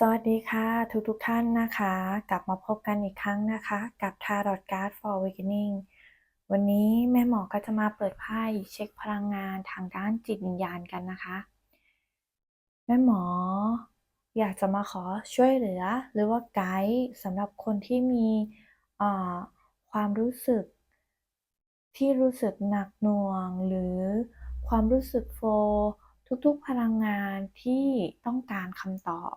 สวัสดีค่ะทุกทุกๆท่านนะคะ กลับมาพบกันอีกครั้งนะคะ กับ Tarot Card for Awakening วันนี้แม่หมอก็จะมาเปิดไพ่เช็คพลังงานทางด้านจิตวิญญาณกันนะคะ แม่หมอ อยากจะมาขอช่วยเหลือ หรือว่าไกด์สำหรับคนที่มีความรู้สึก ที่รู้สึกหนักหน่วง หรือความรู้สึกโฟ ทุกๆพลังงานที่ต้องการคำตอบ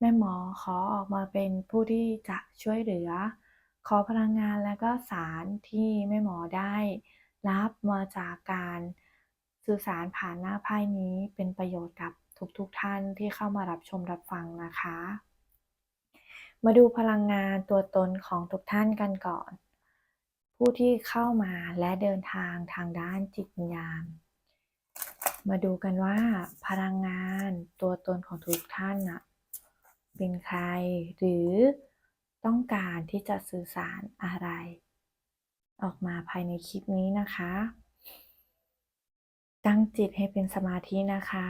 แม่หมอขอออกมาเป็นผู้ที่จะช่วยเหลือ ขอพลังงานและก็สารที่แม่หมอได้รับมาจากการสื่อสารผ่านหน้าไพ่นี้เป็นประโยชน์กับทุกๆทท่านที่เข้ามารับชมรับฟังนะคะ มาดูพลังงานตัวตนของทุกท่านกันก่อน ผู้ที่เข้ามาและเดินทางทางด้านจิตวิญญาณมาดูกันว่าพลังงานตัวตนของทุกท่านน่ะ เป็นใคร หรือต้องการที่จะสื่อสารอะไร ออกมาภายในคลิปนี้นะคะ ตั้งจิตให้เป็นสมาธินะคะ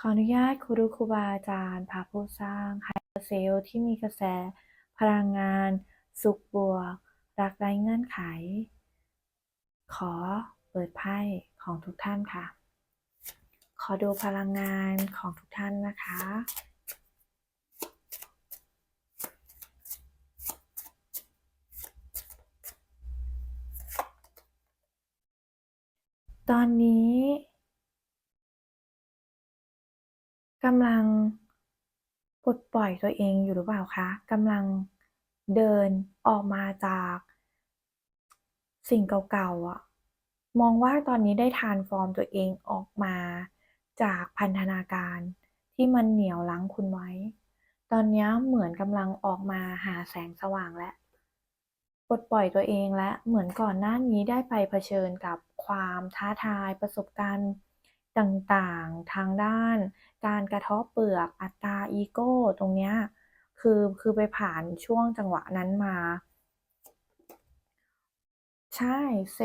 ขออนุญาตครูรุครูบาอาจารย์พระผู้สร้างไฮเซลที่มีกระแสพลังงาน สุขบวก รักไร้เงื่อนไข ขอเปิดไพ่ของทุกท่านค่ะ ขอดูพลังงานของทุกท่านนะคะ ตอนนี้กำลังปลดปล่อยตัวเองอยู่หรือเปล่าคะกำลังเดินออกมาจากสิ่งเก่าๆอะมองว่าตอนนี้ได้ทานฟอร์มตัวเองออกมา จากพันธนาการที่มันเหนี่ยวรั้งคุณไว้ ตอนนี้เหมือนกำลังออกมาหาแสงสว่างและปลดปล่อยตัวเองและเหมือนก่อนหน้านี้ได้ไปเผชิญกับความท้าทายประสบการณ์ต่างๆ ทางด้าน การกระทบเปลือกอัตราอีโก้ตรงเนี้ยคือคือไปผ่านช่วงจังหวะนั้นมา ใช่เซ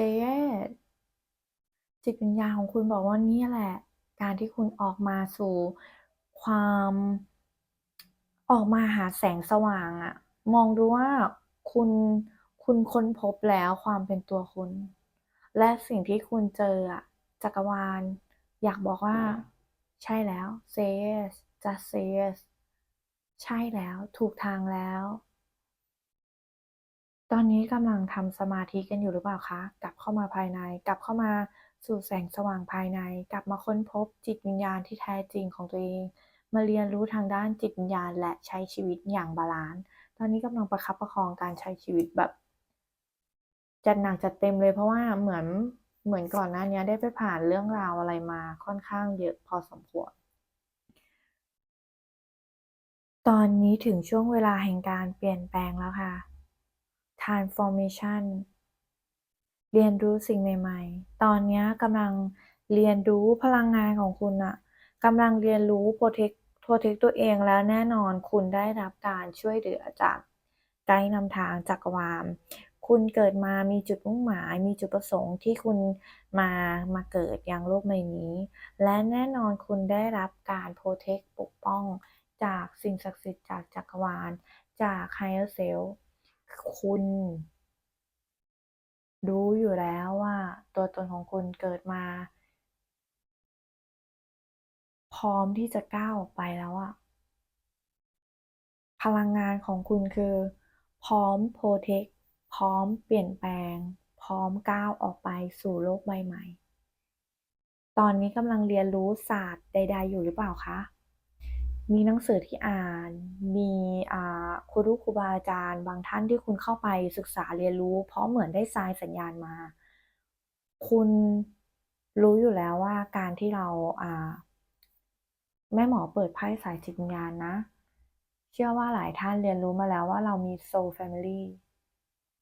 จิตวิญญาณของคุณบอกว่านี่แหละ การที่คุณออกมาสู่ความออกมาหาแสงสว่างอะมองดูว่าคุณคุณค้นพบแล้วความเป็นตัวคุณ และสิ่งที่คุณเจออะจักรวาล อยากบอกว่า ใช่แล้ว say yes just say yes ใช่แล้วถูกทางแล้ว ตอนนี้กำลังทำสมาธิกันอยู่หรือเปล่าคะ กลับเข้ามาภายใน กลับเข้ามา สู่แสงสว่างภายใน กลับมาค้นพบจิตวิญญาณที่แท้จริงของตัวเอง มาเรียนรู้ทางด้านจิตวิญญาณและใช้ชีวิตอย่างบาลานซ์ตอนนี้กำลังประคับประคองการใช้ชีวิตแบบจัดหนักจัดเต็มเลยเพราะว่าเหมือนเหมือนก่อนหน้านี้ได้ไปผ่านเรื่องราวอะไรมาค่อนข้างเยอะพอสมควร ตอนนี้ถึงช่วงเวลาแห่งการเปลี่ยนแปลงแล้วค่ะ transformation เรียนรู้สิ่งใหม่ ๆ ตอนนี้กำลังเรียนรู้พลังงานของคุณอะกำลังเรียนรู้ protect protect ตัวเองแล้วแน่นอนคุณได้รับการช่วยเหลือจากไกด์นำทางจักรวาลคุณเกิดมามีจุดมุ่งหมาย มีจุดประสงค์ที่คุณมามาเกิดยังโลกใบนี้ และแน่นอนคุณได้รับการ protect ปกป้องจากสิ่งศักดิ์สิทธิ์จากจักรวาล จาก higher self คุณ รู้อยู่แล้วว่าตัวตนของคุณเกิดมา พร้อมที่จะก้าวออกไปแล้วอะพลังงานของคุณคือ พร้อมโปรเทคพร้อมเปลี่ยนแปลง พร้อมก้าวออกไปสู่โลกใบใหม่ ตอนนี้กำลังเรียนรู้ศาสตร์ใด ๆ อยู่หรือเปล่าคะ มีหนังสือที่อ่าน มีครูครูบาอาจารย์ บางท่านที่คุณเข้าไปศึกษาเรียนรู้ เพราะเหมือนได้ทรายสัญญาณมา คุณรู้อยู่แล้วว่าการที่เราแม่หมอเปิดไพ่สายจิตวิญญาณนะ เชื่อว่าหลายท่านเรียนรู้มาแล้วว่าเรามีโซลแฟมิลี่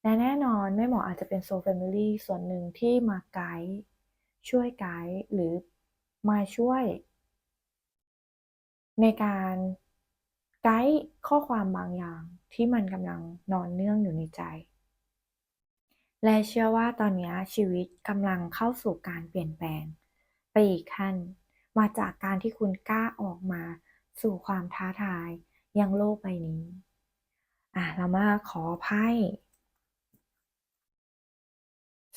และแน่นอนแม่หมออาจจะเป็นโซลแฟมิลี่ส่วนหนึ่งที่มาไกด์ช่วยไกด์หรือมาช่วย ในการไกด์ข้อความบางอย่างที่มันกำลังนอนเนื่องอยู่ในใจ และเชื่อว่าตอนนี้ชีวิตกำลังเข้าสู่การเปลี่ยนแปลง ไปอีกขั้น มาจากการที่คุณกล้าออกมาสู่ความท้าทายยังโลกใบนี้อะเรามาขอไพ่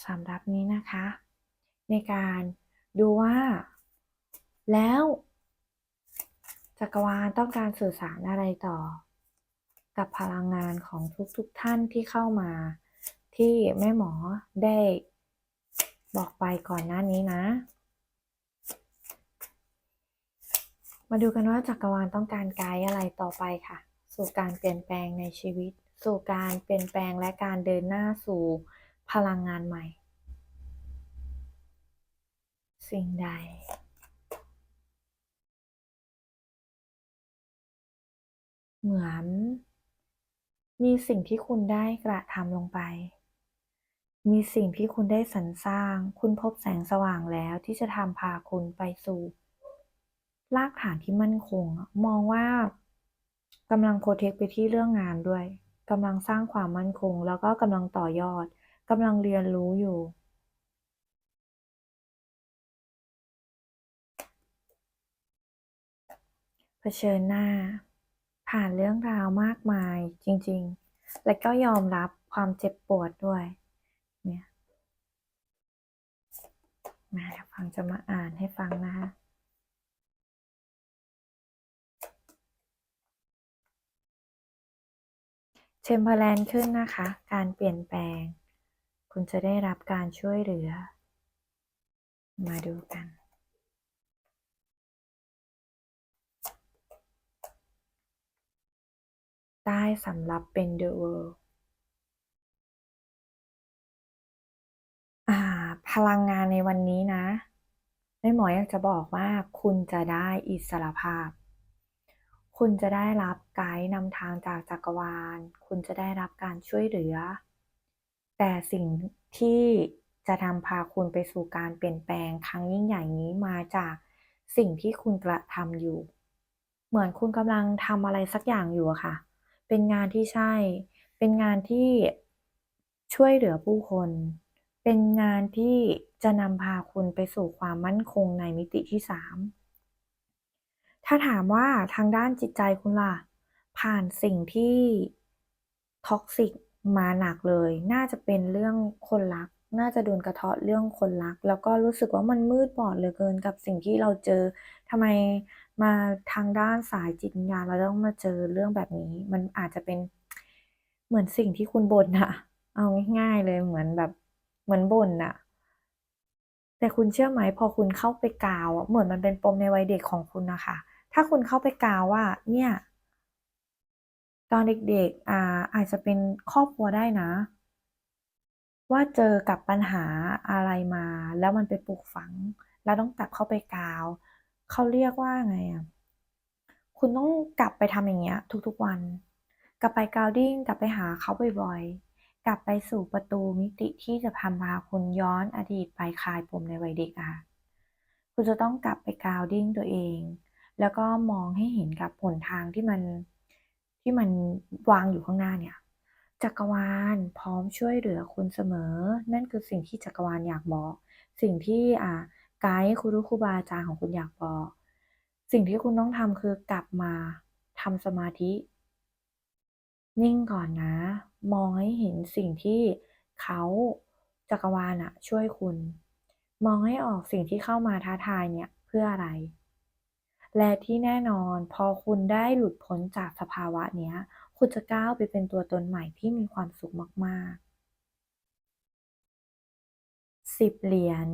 สำหรับนี้นะคะ ในการดูว่า แล้ว จักรวาลต้องการสื่อสารอะไรต่อ กับพลังงานของทุกๆทท่านที่เข้ามา ที่แม่หมอได้บอกไปก่อนหน้านี้นะ มาดูกันว่าจักรวาลต้องการไกด์อะไรต่อไปค่ะ สู่การเปลี่ยนแปลงในชีวิต สู่การเปลี่ยนแปลงและการเดินหน้าสู่พลังงานใหม่ สิ่งใด เหมือน มีสิ่งที่คุณได้กระทำลงไป มีสิ่งที่คุณได้สรรสร้าง คุณพบแสงสว่างแล้วที่จะทำพาคุณไปสู่รากฐานที่มั่นคง มองว่ากำลังโปรเทคไปที่เรื่องงานด้วยกำลังสร้างความมั่นคง แล้วก็กำลังต่อยอดกำลังเรียนรู้อยู่ เผชิญหน้า ผ่านเรื่องราวมากมายจริง ๆ และก็ยอมรับความเจ็บปวดด้วย เนี่ยมาเดี๋ยวฟังจะมาอ่านให้ฟังนะคะเชมเบอร์แลนขึ้นนะคะ การเปลี่ยนแปลง คุณจะได้รับการช่วยเหลือ มาดูกัน ได้สำหรับเป็น The World พลังงานในวันนี้นะแม่หมออยากจะบอกว่าคุณจะได้อิสระภาพ คุณจะได้รับไกด์นำทางจากจักรวาล คุณจะได้รับการช่วยเหลือ แต่สิ่งที่จะนำพาคุณไปสู่การเปลี่ยนแปลงครั้งยิ่งใหญ่นี้มาจากสิ่งที่คุณกระทำอยู่ เหมือนคุณกำลังทำอะไรสักอย่างอยู่อะค่ะ เป็นงานที่ใช่ เป็นงานที่ช่วยเหลือผู้คน เป็นงานที่จะนำพาคุณไปสู่ความมั่นคงในมิติที่สามถ้าถามว่าทางด้านจิตใจคุณล่ะ ผ่านสิ่งที่ท็อกซิกมาหนักเลย น่าจะเป็นเรื่องคนรัก น่าจะโดนกระเทาะเรื่องคนรัก แล้วก็รู้สึกว่ามันมืดบอดเหลือเกินกับสิ่งที่เราเจอทำไม มาทางด้านสายจิตวิญญาณเราต้องมาเจอเรื่องแบบนี้ มันอาจจะเป็นเหมือนสิ่งที่คุณบ่นอะเอาง่ายๆเลยเหมือนแบบเหมือนบ่นอะแต่คุณเชื่อไหมพอคุณเข้าไปกาวเหมือนมันเป็นปมในวัยเด็กของคุณนะคะ ถ้าคุณเข้าไปกาวว่า เนี่ย ตอนเด็กๆอ่าอาจจะเป็นครอบครัวได้นะ ว่าเจอกับปัญหาอะไรมา แล้วมันไปปลูกฝัง แล้วต้องกลับเข้าไปกาว เขาเรียกว่าไงอะ คุณต้องกลับไปทำอย่างเงี้ย ทุกๆวัน กลับไปกาวดิ้งกลับไปหาเขาบ่อยๆ กลับไปสู่ประตูมิติที่จะพาพาคุณย้อนอดีตไปคลายปมในวัยเด็กอะคุณจะต้องกลับไปกาวดิ้งตัวเอง แล้วก็มองให้เห็นกับผลทางที่มันที่มันวางอยู่ข้างหน้าเนี่ยจักรวาลพร้อมช่วยเหลือคุณเสมอ นั่นคือสิ่งที่จักรวาลอยากบอก สิ่งที่อ่า ไกด์ครูรู้ครูบาอาจารย์ของคุณอยากบอกสิ่งที่คุณต้องทำคือกลับมาทำสมาธิ นิ่งก่อนนะ มองให้เห็นสิ่งที่เขาจักรวาลอะช่วยคุณ มองให้ออกสิ่งที่เข้ามาท้าทายเนี่ยเพื่ออะไร และที่แน่นอนพอคุณได้หลุดพ้นจากสภาวะเนี้ย คุณจะก้าวไปเป็นตัวตนใหม่ที่มีความสุขมากๆสิบเหรียญ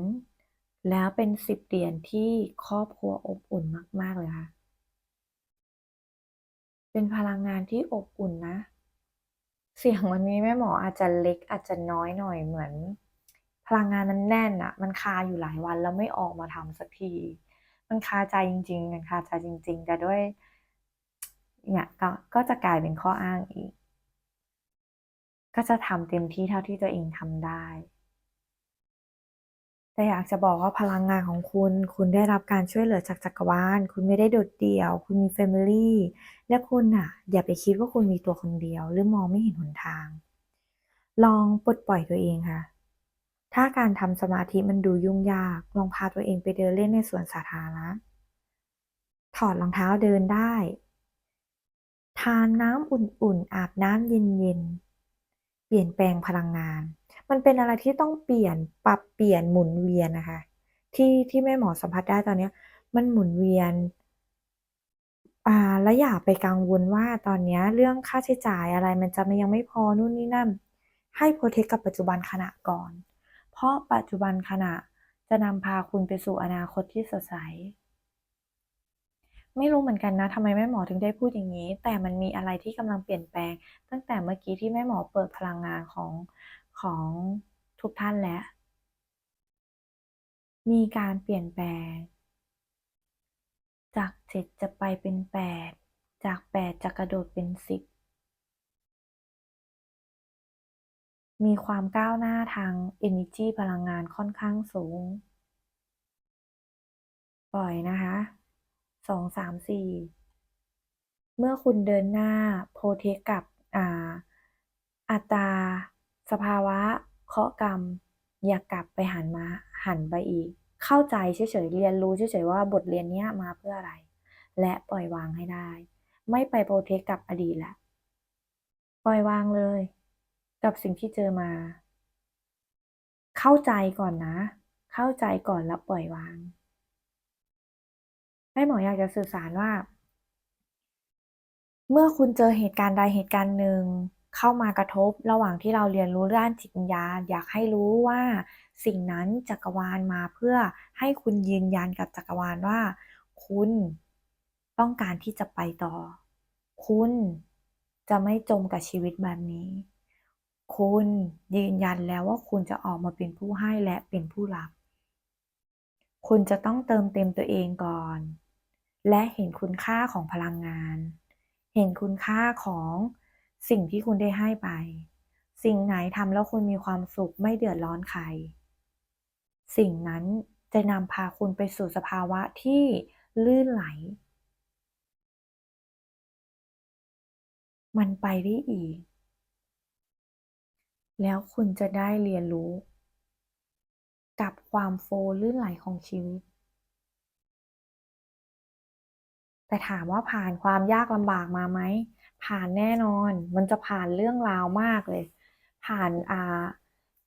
แล้วเป็นสิบเหรียญที่ครอบครัวอบอุ่นมาก ๆ เลยค่ะ เป็นพลังงานที่อบอุ่นนะ เสียงวันนี้แม่หมออาจจะเล็กอาจจะน้อยหน่อยเหมือน พลังงานมันแน่นอะมันคาอยู่หลายวันแล้วไม่ออกมาทำสักที มันคาใจจริง ๆ มันคาใจจริง ๆ แต่ด้วยเนี่ยก็ก็จะกลายเป็นข้ออ้างอีก ก็จะทำเต็มที่เท่าที่ตัวเองทำได้ แต่อยากจะบอกว่าพลังงานของคุณ คุณได้รับการช่วยเหลือจากจักรวาล คุณไม่ได้โดดเดี่ยว คุณมีแฟมิลี่ และคุณอะ อย่าไปคิดว่าคุณมีตัวคนเดียว หรือมองไม่เห็นหนทาง ลองปลดปล่อยตัวเองค่ะ ถ้าการทำสมาธิมันดูยุ่งยาก ลองพาตัวเองไปเดินเล่นในสวนสาธารณะ ถอดรองเท้าเดินได้ ทานน้ำอุ่นๆ อาบน้ำเย็นๆ เปลี่ยนแปลงพลังงาน มันเป็นอะไรที่ต้องเปลี่ยนปรับเปลี่ยนหมุนเวียนนะคะ ที่ที่แม่หมอสัมผัสได้ตอนเนี้ยมันหมุนเวียนอ่าแล้วอย่าไปกังวลว่าตอนเนี้ยเรื่องค่าใช้จ่ายอะไรมันจะมยังไม่พอนู่นนี่นั่นให้โพรเทกต์กับปัจจุบันขณะก่อน เพราะปัจจุบันขณะจะนำพาคุณไปสู่อนาคตที่สดใส ไม่รู้เหมือนกันนะทำไมแม่หมอถึงได้พูดอย่างงี้ แต่มันมีอะไรที่กำลังเปลี่ยนแปลง ตั้งแต่เมื่อกี้ที่แม่หมอเปิดพลังงานของ ของทุกท่านแล้ว มีการเปลี่ยนแปลง จาก7จะไปเป็น8จาก8จะกระโดดเป็น10มีความก้าวหน้าทางเอเนอร์จีพลังงานค่อนข้างสูง ปล่อยนะคะ2 3 4เมื่อคุณเดินหน้าโพเทกับอ่าอัตรา สภาวะเคาะกรรม อย่ากลับไปหันมาหันไปอีก เข้าใจเฉยๆเรียนรู้เฉยๆว่าบทเรียนนี้มาเพื่ออะไร และปล่อยวางให้ได้ ไม่ไปโพรเทกต์กับอดีตแล้วปล่อยวางเลย กับสิ่งที่เจอมา เข้าใจก่อนนะ เข้าใจก่อนแล้วปล่อยวางแม่หมออยากจะสื่อสารว่า เมื่อคุณเจอเหตุการณ์ใดเหตุการณ์หนึ่ง เข้ามากระทบระหว่างที่เราเรียนรู้ด้านจิตวิญญาณ อยากให้รู้ว่าสิ่งนั้นจักรวาลมาเพื่อให้คุณยืนยันกับจักรวาลว่า คุณต้องการที่จะไปต่อ คุณจะไม่จมกับชีวิตแบบนี้ คุณยืนยันแล้วว่าคุณจะออกมาเป็นผู้ให้และเป็นผู้รับ คุณจะต้องเติมเต็มตัวเองก่อน และเห็นคุณค่าของพลังงาน เห็นคุณค่าของ สิ่งที่คุณได้ให้ไป สิ่งไหนทำแล้วคุณมีความสุขไม่เดือดร้อนใคร สิ่งนั้นจะนำพาคุณไปสู่สภาวะที่ลื่นไหล มันไปได้อีก แล้วคุณจะได้เรียนรู้ กับความโฟล์ลื่นไหลของชีวิต แต่ถามว่าผ่านความยากลำบากมาไหม ผ่านแน่นอน มันจะผ่านเรื่องราวมากเลย ผ่านอ่า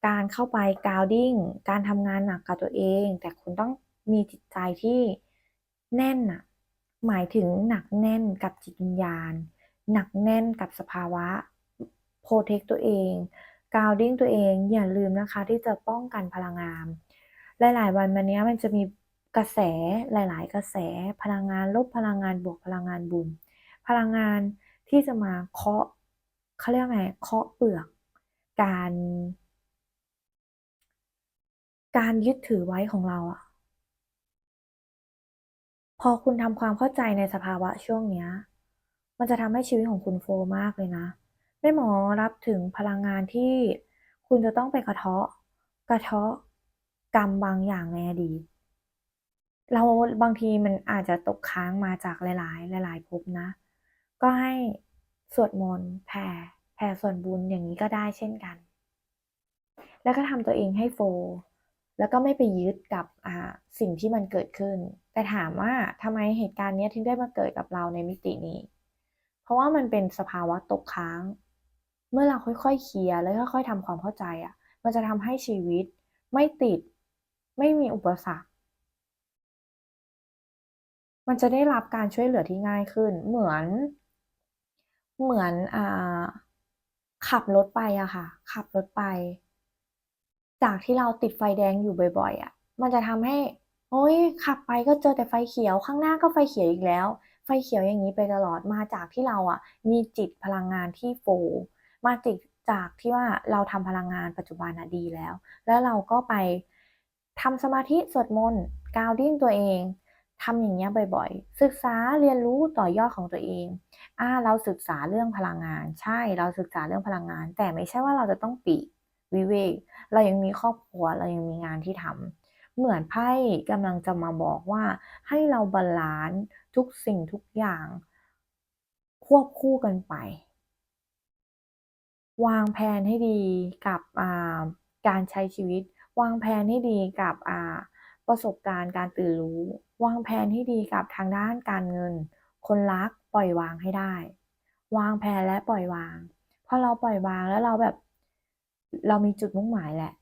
การเข้าไป grounding การทำงานหนักกับตัวเอง แต่คุณต้องมีจิตใจที่แน่นน่ะหมายถึงหนักแน่นกับจิตวิญญาณ หนักแน่นกับสภาวะโพรเทกต์ตัวเอง grounding ตัวเองอย่าลืมนะคะที่จะป้องกันพลังงาน หลาย ๆ วันมาเนี้ยมันจะมีกระแสหลาย ๆ กระแสพลังงานลบพลังงานบวกพลังงานบุญ พลังงาน ที่จะมาเคาะเขาเรียกว่าไงเคาะเปลือก การ การยึดถือไว้ของเราอะพอคุณทำความเข้าใจในสภาวะช่วงเนี้ย มันจะทำให้ชีวิตของคุณโฟมากเลยนะแม่หมอรับถึงพลังงานที่คุณจะต้องไปกระเทาะ กระเทาะกรรมบางอย่างในอดีตเราบางทีมันอาจจะตกค้างมาจากหลาย ๆ หลาย ๆภพนะ ก็ให้สวดมนต์แผ่แผ่ส่วนบุญอย่างงี้ก็ได้เช่นกัน แล้วก็ทำตัวเองให้โฟล์แล้วก็ไม่ไปยึดกับสิ่งที่มันเกิดขึ้น แต่ถามว่าทำไมเหตุการณ์นี้ถึงได้มาเกิดกับเราในมิตินี้ เพราะว่ามันเป็นสภาวะตกค้าง เมื่อเราค่อยๆเคลียร์แล้วค่อยๆทำความเข้าใจอะ มันจะทำให้ชีวิตไม่ติด ไม่มีอุปสรรคมันจะได้รับการช่วยเหลือที่ง่ายขึ้น เหมือน เหมือนอ่าขับรถไปอะค่ะ ขับรถไป จากที่เราติดไฟแดงอยู่บ่อยๆอะมันจะทำให้โอ๊ยขับไปก็เจอแต่ไฟเขียวข้างหน้าก็ไฟเขียวอีกแล้ว ไฟเขียวอย่างงี้ไปตลอดมาจากที่เราอะมีจิตพลังงานที่โฟมาจิกจากที่ว่าเราทำพลังงานปัจจุบันน่ะดีแล้ว แล้วเราก็ไปทำสมาธิสวดมนต์ grounding ตัวเอง ทำอย่างเงี้ยบ่อยๆ ศึกษาเรียนรู้ต่อยอดของตัวเองอาเราศึกษาเรื่องพลังงาน ใช่เราศึกษาเรื่องพลังงาน แต่ไม่ใช่ว่าเราจะต้องปีกวิเวก เรายังมีครอบครัวเรายังมีงานที่ทำเหมือนไพ่กำลังจะมาบอกว่าให้เราบาลันซ์ทุกสิ่งทุกอย่าง ควบคู่กันไป วางแพนให้ดีกับการใช้ชีวิต วางแผนให้ดีกับ ประสบการณ์การตื่นรู้ วางแผนให้ดีกับทางด้านการเงิน คนรักปล่อยวางให้ได้ วางแผนและปล่อยวางพอเราปล่อยวางแล้วเราแบบ เรามีจุดมุ่งหมายแหละ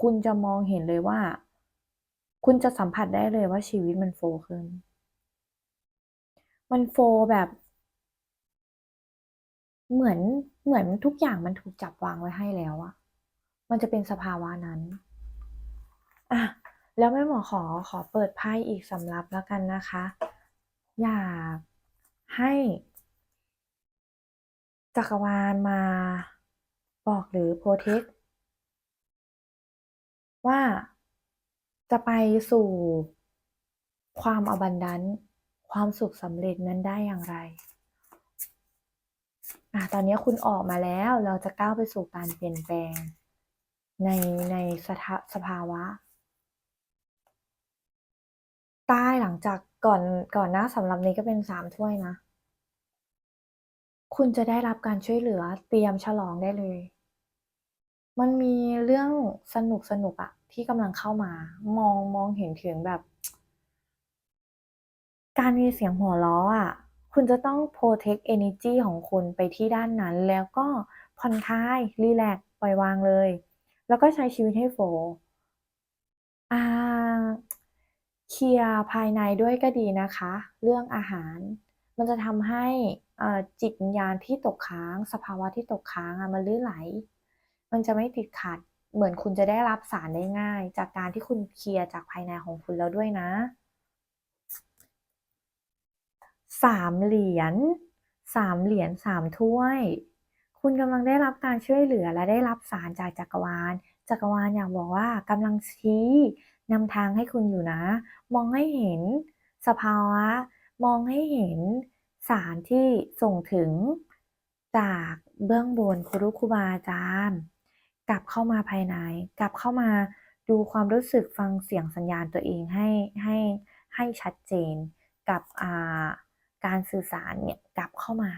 คุณจะมองเห็นเลยว่า คุณจะสัมผัสได้เลยว่าชีวิตมันโฟลว์ขึ้น มันโฟแบบ เหมือนเหมือนทุกอย่างมันถูกจับวางไว้ให้แล้วอะมันจะเป็นสภาวะนั้น อะ แล้วแม่หมอขอขอเปิดไพ่อีกสำรับแล้วกันนะคะ อยากให้จักรวาลมาบอกหรือโปรเทคว่าจะไปสู่ความอบันดันความสุขสำเร็จนั้นได้อย่างไรอะตอนนี้คุณออกมาแล้วเราจะก้าวไปสู่การเปลี่ยนแปลง ในในสถาสภาวะ ใต้หลังจากก่อนก่อนหน้าสำหรับนี้ก็เป็นสามถ้วยนะ คุณจะได้รับการช่วยเหลือเตรียมฉลองได้เลย มันมีเรื่องสนุกสนุกอะที่กำลังเข้ามามองมองเห็นถึงแบบ การมีเสียงหัวเราะอะคุณจะต้อง protect energy ของคุณไปที่ด้านนั้น แล้วก็ผ่อนคลาย รีแลกซ์ปล่อยวางเลย แล้วก็ใช้ชีวิตให้โฟอ่า เคลียร์ภายในด้วยก็ดีนะคะ เรื่องอาหาร มันจะทำให้จิตวิญญาณที่ตกค้าง สภาวะที่ตกค้างอะมันลื่นไหล มันจะไม่ติดขัด เหมือนคุณจะได้รับสารได้ง่าย จากการที่คุณเคลียร์จากภายในของคุณแล้วด้วยนะสามเหรียญสามเหรียญสามถ้วย คุณกำลังได้รับการช่วยเหลือและได้รับสารจากจักรวาล จักรวาลอยากบอกว่ากำลังชี้ นำทางให้คุณอยู่นะ มองให้เห็นสภาวะ มองให้เห็นสารที่ส่งถึงจากเบื้องบนครูครูบาอาจารย์ กลับเข้ามาภายใน กลับเข้ามาดูความรู้สึกฟังเสียงสัญญาณตัวเองให้ให้ให้ชัดเจนกับาการสื่อสารเนี่ยกลับเข้ามา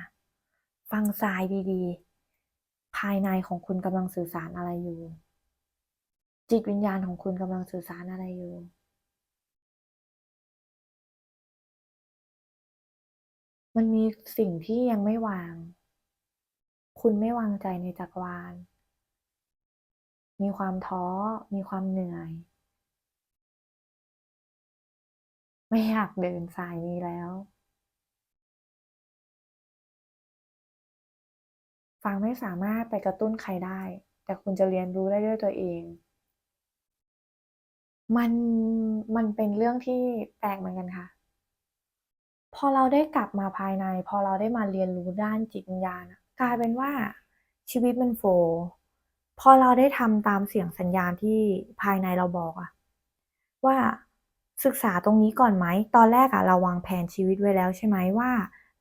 ฟังทรายดีๆ ภายในของคุณกำลังสื่อสารอะไรอยู่ จิตวิญญาณของคุณกำลังสื่อสารอะไรอยู่มันมีสิ่งที่ยังไม่วาง คุณไม่วางใจในจักรวาล มีความท้อ มีความเหนื่อย ไม่อยากเดินสายนี้แล้ว ฟังไม่สามารถไปกระตุ้นใครได้ แต่คุณจะเรียนรู้ได้ด้วยตัวเอง มัน มันเป็นเรื่องที่แปลกเหมือนกันค่ะ พอเราได้กลับมาภายใน พอเราได้มาเรียนรู้ด้านจิตวิญญาณอะกลายเป็นว่าชีวิตมันโฟลว์พอเราได้ทำตามเสียงสัญญาณที่ภายในเราบอกอะว่าศึกษาตรงนี้ก่อนไหม ตอนแรกอะเราวางแผนชีวิตไว้แล้วใช่ไหมว่า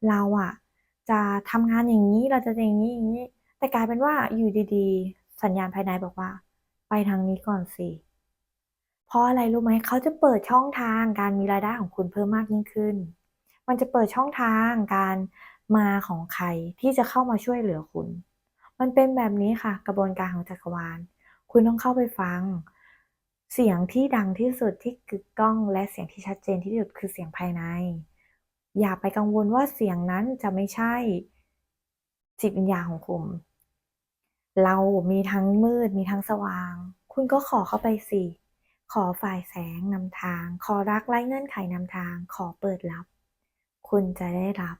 เราอะจะทำงานอย่างนี้เราจะอย่างนี้อย่างนี้ แต่กลายเป็นว่าอยู่ดีๆ สัญญาณภายในบอกว่า ไปทางนี้ก่อนสิ ราะอะไรรู้ไหมเขาจะเปิดช่องทางการมีรายได้ของคุณเพิ่มมากยิ่งขึ้น มันจะเปิดช่องทางการมาของใครที่จะเข้ามาช่วยเหลือคุณ มันเป็นแบบนี้ค่ะ กระบวนการของจักรวาล คุณต้องเข้าไปฟัง เสียงที่ดังที่สุดที่กึกก้อง และเสียงที่ชัดเจนที่สุดคือเสียงภายใน อย่าไปกังวลว่าเสียงนั้นจะไม่ใช่จิตวิญญาณของคุณเรามีทั้งมืดมีทั้งสว่าง คุณก็ขอเข้าไปสิ ขอฝ่ายแสงนำทาง ขอรักไร้เงื่อนไขนำทาง ขอเปิดรับ คุณจะได้รับ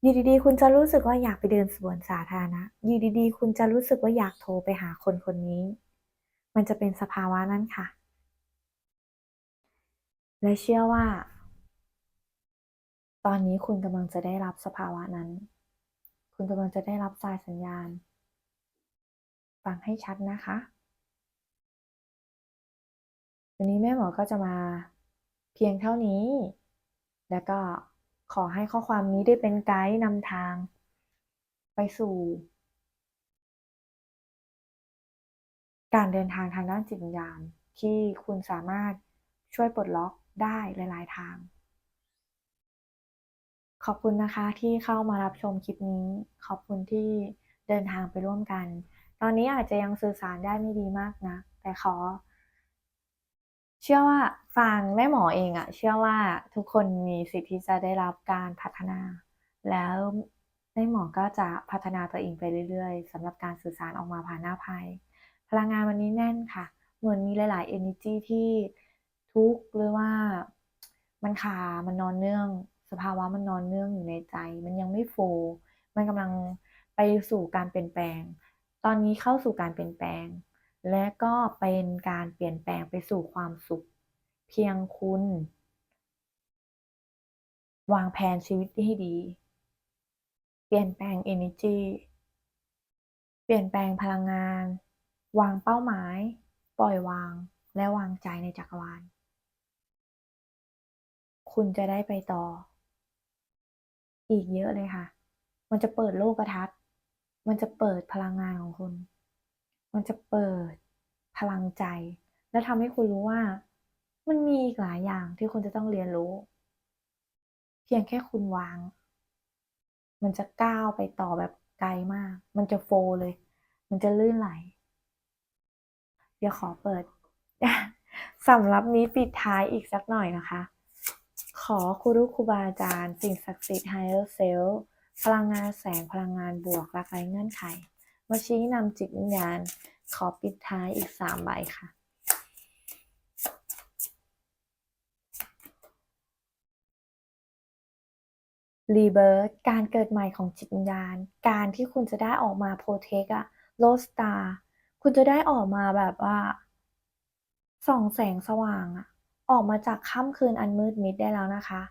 อยู่ดีๆ คุณจะรู้สึกว่าอยากไปเดินสวนสาธารณะอยู่ดีๆ คุณจะรู้สึกว่าอยากโทรไปหาคนคนนี้ มันจะเป็นสภาวะนั้นค่ะ และเชื่อว่า ตอนนี้คุณกำลังจะได้รับสภาวะนั้น คุณกำลังจะได้รับสายสัญญาณ ฟังให้ชัดนะคะ วันนี้แม่หมอก็จะมาเพียงเท่านี้ แล้วก็ขอให้ข้อความนี้ได้เป็นไกด์นำทาง ไปสู่ การเดินทางทางด้านจิตวิญญาณที่คุณสามารถช่วยปลดล็อกได้หลายๆทาง ขอบคุณนะคะที่เข้ามารับชมคลิปนี้ ขอบคุณที่เดินทางไปร่วมกันตตอนนี้อาจจะยังสื่อสารได้ไม่ดีมากนะ แต่ขอ เชื่อว่าฟังแม่หมอเองอะเชื่อว่าทุกคนมีสิทธิ์ที่จะได้รับการพัฒนา แล้วแม่หมอก็จะพัฒนาตัวเองไปเรื่อยๆสำหรับการสื่อสารออกมาผ่านหน้าไพ่พลังงานวันนี้แน่นค่ะ เหมือนมีหลาย ๆ energy ที่ทุกข์หรือว่ามันคา มันนอนเนื่อง สภาวะมันนอนเนื่องอยู่ในใจ มันยังไม่โฟมันกำลังไปสู่การเปลี่ยนแปลง ตอนนี้เข้าสู่การเปลี่ยนแปลง และก็เป็นการเปลี่ยนแปลงไปสู่ความสุข เพียงคุณ วางแผนชีวิตให้ดี เปลี่ยนแปลง energy เปลี่ยนแปลงพลังงาน วางเป้าหมาย ปล่อยวาง และวางใจในจักรวาล คุณจะได้ไปต่อ อีกเยอะเลยค่ะ มันจะเปิดโลกทัศน์ มันจะเปิดพลังงานของคุณ มันจะเปิดพลังใจ และทำให้คุณรู้ว่า มันมีอีกหลายอย่างที่คุณจะต้องเรียนรู้ เพียงแค่คุณวาง มันจะก้าวไปต่อแบบไกลมาก มันจะโฟลเลย มันจะลื่นไหล เดี๋ยวขอเปิดสำหรับนี้ปิดท้ายอีกสักหน่อยนะคะ ขอครูรุครูบาอาจารย์ สิ่งศักดิ์สิทธิ์ higher self พลังงานแสงพลังงานบวกรักไรเงื่อนไข มาชี้นำจิตวิญญาณ ขอปิดท้ายอีกสามใบค่ะ รีเบิร์การเกิดใหม่ของจิตวิญญาณ การที่คุณจะได้ออกมาโปรเทคอะโลสตาคุณจะได้ออกมาแบบว่าส่องแสงสว่างอะออกมาจากค่ำคืนอันมืดมิดได้แล้วนะคะ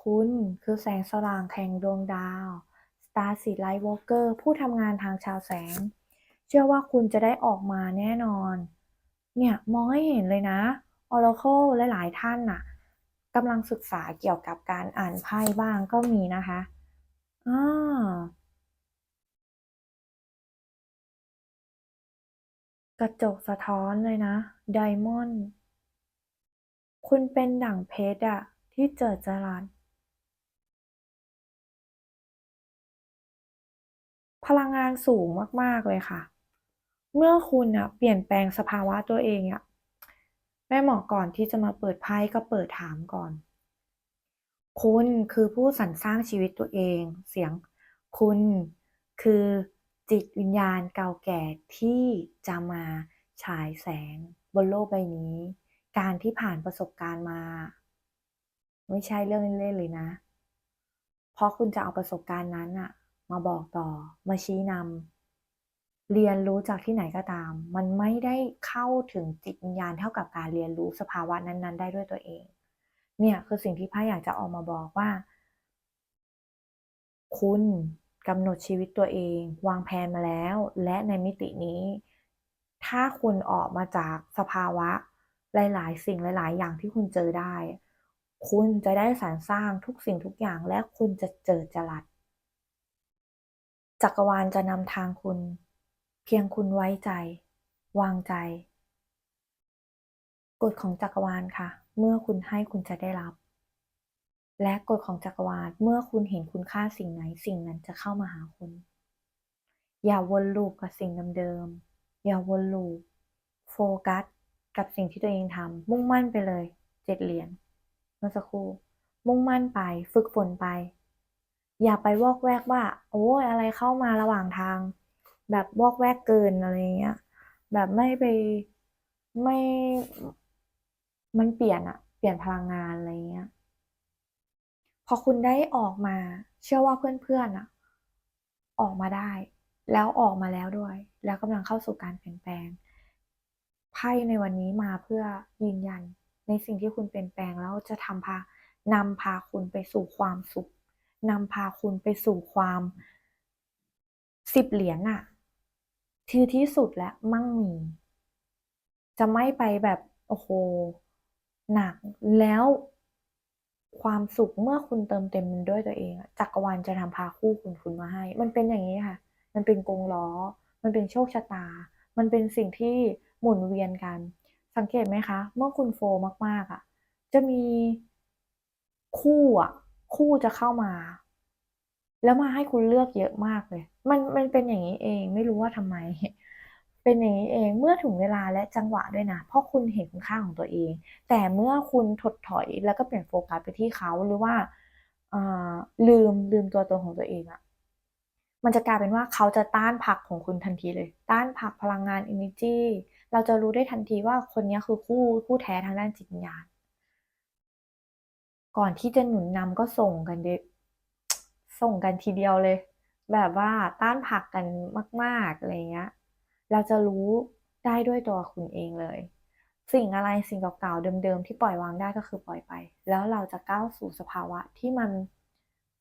คุณคือแสงสว่างแห่งดวงดาว Star Seed Light Walker ผู้ทำงานทางชาวแสง เชื่อว่าคุณจะได้ออกมาแน่นอน เนี่ย มองให้เห็นเลยนะ Oracle หลาย ๆ ท่านน่ะกำลังศึกษาเกี่ยวกับการอ่านไพ่บ้างก็มีนะคะอ่ากระจกสะท้อนเลยนะไดมอนด์คุณเป็นดั่งเพชรอะที่เจิดจรัส พลังงานสูงมาก ๆ เลยค่ะ เมื่อคุณอะเปลี่ยนแปลงสภาวะตัวเองอะแม่หมอก่อนที่จะมาเปิดไพ่ก็เปิดถามก่อน คุณคือผู้สรรสร้างชีวิตตัวเอง เสียงคุณคือจิตวิญญาณเก่าแก่ที่จะมาฉายแสงบนโลกใบนี้ การที่ผ่านประสบการณ์มา ไม่ใช่เรื่องเล่นๆเลยนะ เพราะคุณจะเอาประสบการณ์นั้นอะ มาบอกต่อ มาชี้นำเรียนรู้จากที่ไหนก็ตาม มันไม่ได้เข้าถึงจิตวิญญาณเท่ากับการเรียนรู้สภาวะนั้น ๆ ได้ด้วยตัวเอง เนี่ยคือสิ่งที่พ่ออยากจะออกมาบอกว่า คุณกำหนดชีวิตตัวเอง วางแผนมาแล้ว และในมิตินี้ ถ้าคุณออกมาจากสภาวะหลาย ๆ สิ่งหลาย ๆ อย่างที่คุณเจอได้ คุณจะได้สรรสร้างทุกสิ่งทุกอย่างและคุณจะเจอจรัส จักรวาลจะนำทางคุณ เพียงคุณไว้ใจ วางใจ กฎของจักรวาลค่ะ เมื่อคุณให้คุณจะได้รับ และกฎของจักรวาลเมื่อคุณเห็นคุณค่าสิ่งไหนสิ่งนั้นจะเข้ามาหาคุณ อย่าวนลูปกับสิ่งเดิมๆอย่าวนลูปโฟกัสกับสิ่งที่ตัวเองทำมุ่งมั่นไปเลยเจ็ดเหรียญเมื่อสักครู่มุ่งมั่นไป ฝึกฝนไป อย่าไปวอกแวกว่า โอ้ยอะไรเข้ามาระหว่างทาง แบบวอกแวกเกินอะไรเงี้ย แบบไม่ไปไม่มันเปลี่ยนอะเปลี่ยนพลังงานอะไรเงี้ย พอคุณได้ออกมา เชื่อว่าเพื่อนๆอะออกมาได้ แล้วออกมาแล้วด้วย แล้วกำลังเข้าสู่การเปลี่ยนแปลงไพ่ในวันนี้มาเพื่อยืนยัน ในสิ่งที่คุณเปลี่ยนแปลงแล้วจะทำพานำพาคุณไปสู่ความสุข นำพาคุณไปสู่ความสิบเหรียญน่ะที่ที่สุดและมั่งมี จะไม่ไปแบบโอ้โหหนักแล้วความสุขเมื่อคุณเติมเต็มมันด้วยตัวเองจักรวาลจะทำพาคู่คุณคุณมาให้ มันเป็นอย่างนี้ค่ะ มันเป็นกงล้อ มันเป็นโชคชะตา มันเป็นสิ่งที่หมุนเวียนกัน สังเกตไหมคะ เมื่อคุณโฟมากๆอะ จะมีคู่อะ คู่จะเข้ามา แล้วมาให้คุณเลือกเยอะมากเลย มันมันเป็นอย่างนี้เองไม่รู้ว่าทำไม เป็นอย่างนี้เองเมื่อถึงเวลาและจังหวะด้วยนะเพราะคุณเห็นคุณค่าของตัวเอง แต่เมื่อคุณถดถอยแล้วก็เปลี่ยนโฟกัสไปที่เขาหรือว่าลืมลืมตัวตนของตัวเองอะมันจะกลายเป็นว่าเขาจะต้านผักของคุณทันทีเลย ต้านผักพลังงาน energy เราจะรู้ได้ทันทีว่าคนนี้คือคู่คู่แท้ทางด้านจิตวิญญาณ ก่อนที่จะหนุนนำก็ส่งกันเดส่งกันทีเดียวเลย แบบว่าต้านผักกันมากๆอะไรเงี้ย เราจะรู้ได้ด้วยตัวคุณเองเลย สิ่งอะไรสิ่งเก่าๆเดิมๆที่ปล่อยวางได้ก็คือปล่อยไป แล้วเราจะก้าวสู่สภาวะที่มัน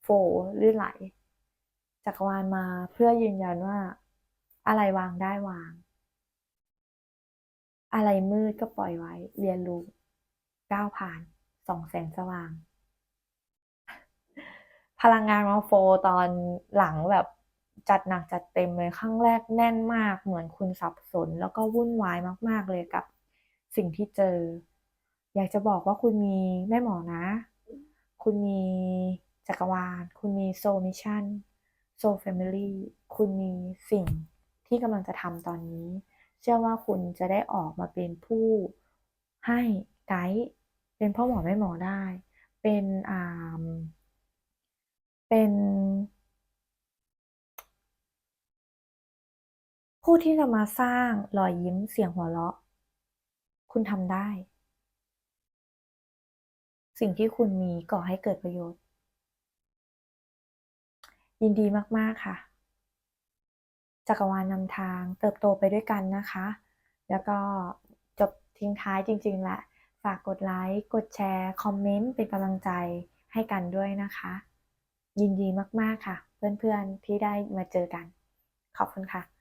โฟล์ลื่นไหลจักรวาลมาเพื่อยืนยันว่า อะไรวางได้วาง อะไรมืดก็ปล่อยไว้ เรียนรู้ก้าวผ่าน ส่องแสงสว่าง พลังงานมาโฟตอนหลังแบบจัดหนักจัดเต็มเลยครั้งแรกแน่นมาก เหมือนคุณสับสน แล้วก็วุ่นวายมาก ๆ เลยกับสิ่งที่เจอ อยากจะบอกว่าคุณมีแม่หมอนะ คุณมีจักรวาล คุณมีโซมิชันโซแฟมิลี่คุณมีสิ่งที่กำลังจะทำตอนนี้ เชื่อว่าคุณจะได้ออกมาเป็นผู้ให้ไกด์ เป็นพ่อหมอแม่หมอได้ เป็นอ่าเป็นผู้ที่จะมาสร้างรอยยิ้มเสียงหัวเราะ คุณทำได้ สิ่งที่คุณมีก่อให้เกิดประโยชน์ ยินดีมากๆค่ะ จักรวาลนำทางเติบโตไปด้วยกันนะคะ แล้วก็จบทิ้งท้ายจริงๆแหละากกดไลค์ กดแชร์ คอมเมนต์ เป็นกำลังใจให้กันด้วยนะคะ ยินดีมาก ๆ ค่ะ เพื่อน ๆ ที่ได้มาเจอกัน ขอบคุณค่ะ